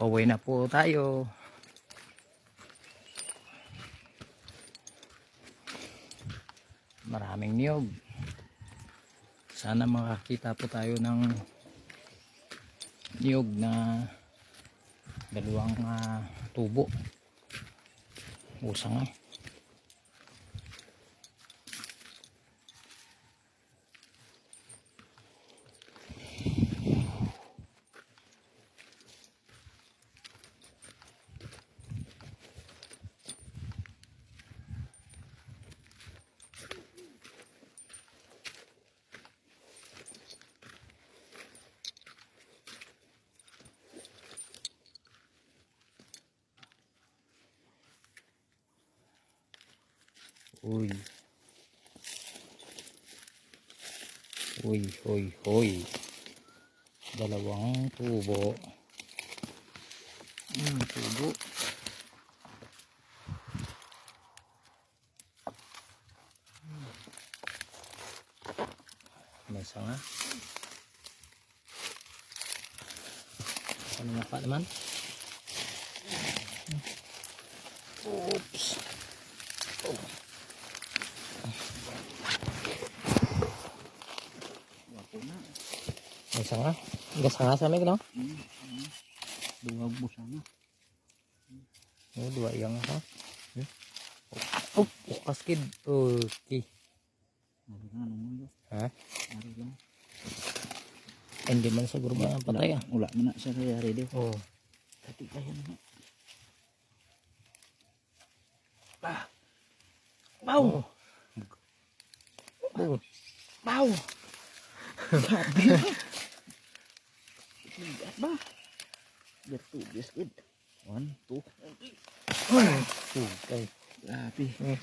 Pauwi na po tayo. Maraming niyog. Sana makakita po tayo ng niyog na dalawang ah, tubo. Usang nga. Uy. Uy, uy, uy. Dalawang tubo. Hmm, tubo. May sanga. Ano na pa naman? Oops. Wapo May sanga. May sanga sa no? Hmm. hmm. Duwag mo sana. Oh, dua yang ha. Hmm? Oh, oh, kaskid. Okay. Ha? Hindi man siguro ba ang patay ah. Wala mo na siya kaya ready. Oh. Tati kaya na. Ah. Wow. Wow! Grabe. Ligat ba? Get two biscuit. One, two. Okay. Grabe. Hmm.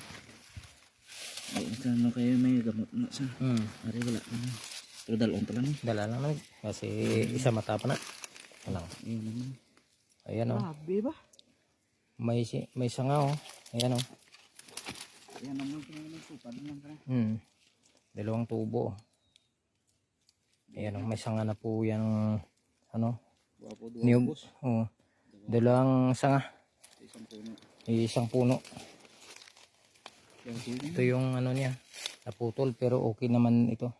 Ay, ano kayo may gamot na sa. Hmm. Ari wala na. Pero dalawang pa lang. Dala lang mag. Kasi isa mata pa na. Ano? Ayun naman. Ayan oh. Grabe ba? May si may sanga oh. Ayan oh. Ayan naman kaya naman supad lang ka. Hmm. Dalawang tubo. Ayan oh. May sanga na po yan ano. Niyog. Oh. Dalawang sanga. Isang puno. Isang puno. Ito yung ano niya. Naputol pero okay naman ito.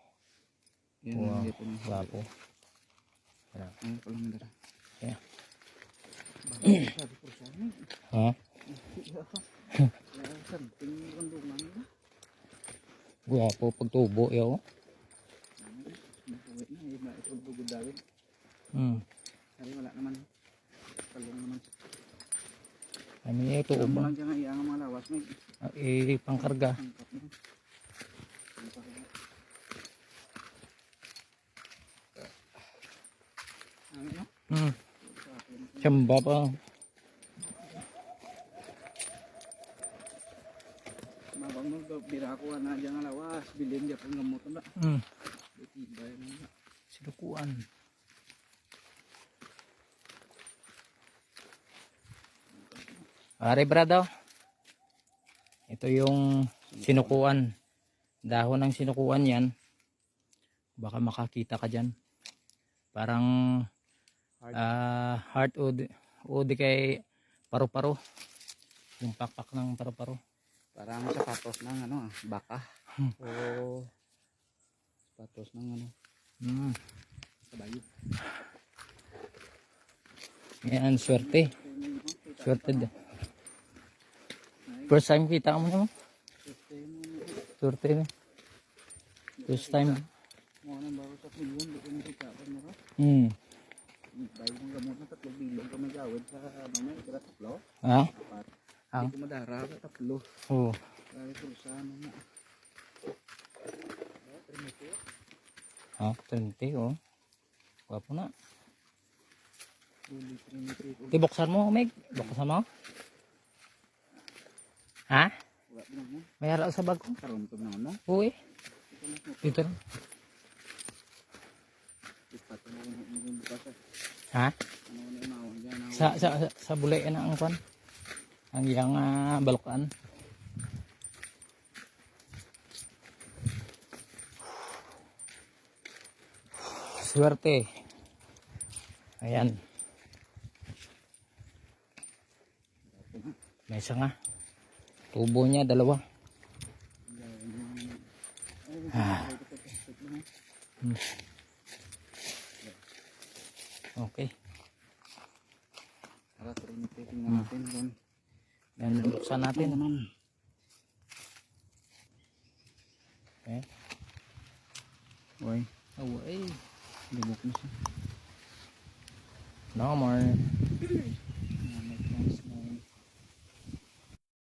Yan Wow. Wapo. Ano. Yeah. Ha? Kaya something kandungan ba? Gwapo pag tubo yaw. Nakuwi na. Iba ito bugod dawin. Hmm. Ari wala naman. Kalong naman. Ano niya ito ubo? lang dyan iyang mga lawas. May Ah, Eh, pangkarga. Ano? Hmm. Samba pa. Mabang mo, bira ko na dyan nga lawas. Bilhin niya pang gamot na. Hmm. Itibay na. Silukuan. Are brado. Ito yung sinukuan. Dahon ng sinukuan yan. Baka makakita ka dyan. Parang Hard. ah heart o di, kay paru-paro. Yung pakpak ng paru-paro. Parang sapatos ng ano ah, baka. Hmm. O sapatos ng ano, Hmm. kabayo. Yan, swerte. Swerte. First time kita mo naman. First time. Mo ka. Hmm. Bayo kong gamot na tatlong bilong ka may gawin sa may kira tatlo. Ha? Apat. Ah. Di ko madara ka tatlo. Oo. Kaya ko sa ano na. Ha? 20 oh. Wapo na. Di buksan mo, Meg. Buksan mo. Ha? Wala din mo. May haraw sa bag ko. Karoon to na ano. Uy. Ito na mo. Dito lang. Ispat mo kung ano yung bukas. eh. Ha? Ano na imawang dyan. ah, Sa, sa, sa, sa bulay na ang kwan. Ang iyang ah, balukan. Swerte. Ayan. May isa nga. Tubo niya, dalawa. Ah. Hmm. Okay. Natin kung Yan, buksan natin. naman. Okay. Uy, Oh, ay. libok na siya. No more.